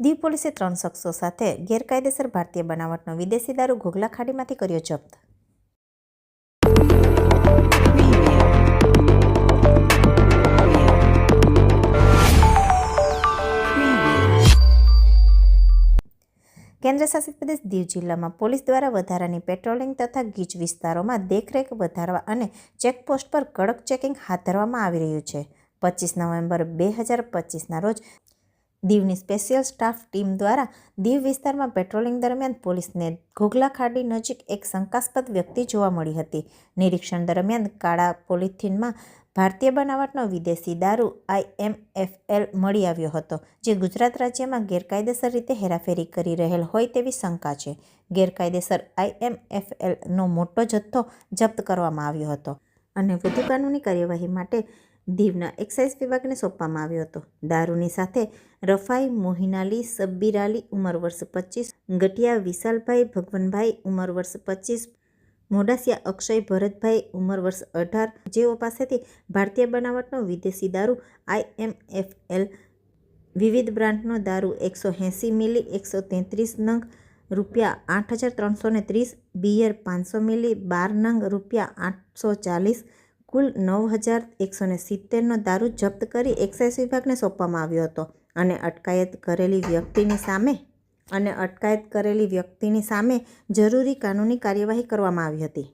દીવ પોલીસે ત્રણ શખ્સો સાથે ગેરકાયદેસર ભારતીય બનાવટનો વિદેશી દારૂ ઘોઘલા ખાડીમાંથી કર્યો જપ્ત. કેન્દ્રશાસિત પ્રદેશ દીવ જિલ્લામાં પોલીસ દ્વારા વધારાની પેટ્રોલિંગ તથા ગીચ વિસ્તારોમાં દેખરેખ વધારવા અને ચેકપોસ્ટ પર કડક ચેકિંગ હાથ ધરવામાં આવી રહ્યું છે. પચીસ નવેમ્બર બે હજાર પચીસના રોજ દીવની સ્પેશિયલ સ્ટાફ ટીમ દ્વારા દીવ વિસ્તારમાં પેટ્રોલિંગ દરમિયાન પોલીસને ઘોઘલા ખાડી નજીક એક શંકાસ્પદ વ્યક્તિ જોવા મળી હતી. નિરીક્ષણ દરમિયાન કાળા પોલિથીનમાં ભારતીય બનાવટનો વિદેશી દારૂ આઈએમએફએલ મળી આવ્યો હતો, જે ગુજરાત રાજ્યમાં ગેરકાયદેસર રીતે હેરાફેરી કરી રહેલ હોય તેવી શંકા છે. ગેરકાયદેસર આઈએમએફએલનો મોટો જથ્થો જપ્ત કરવામાં આવ્યો હતો. અને વધુ કાનૂની કાર્યવાહી માટે દીવના એક્સાઇઝ વિભાગને સોંપવામાં આવ્યો હતો. દારૂની સાથે રફાઈ મોહિનાલી સબ્બીરાલી ઉંમર વર્ષ પચીસ ગટિયા વિશાલભાઈ ભગવનભાઈ ઉંમર વર્ષ પચીસ, મોડાસિયા અક્ષય ભરતભાઈ ઉંમર વર્ષ અઢાર, જેઓ પાસેથી ભારતીય બનાવટનો વિદેશી દારૂ આઈએમએફએલ વિવિધ બ્રાન્ડનો દારૂ એકસો એંસી મિલી, એકસો તેત્રીસ નંગ રૂપિયા આઠ હજાર ત્રણસો ત્રીસ, બિયર પાંચસો મિલી, બાર નંગ રૂપિયા આઠસો ચાલીસ કુલ નવ હજાર એકસો ને સિત્તેરનો દારૂ જપ્ત કરી એક્સાઇઝ વિભાગને સોંપવામાં આવ્યો હતો અને અટકાયત કરેલી વ્યક્તિની સામે અને અટકાયત કરેલી વ્યક્તિની સામે જરૂરી કાનૂની કાર્યવાહી કરવામાં આવી હતી.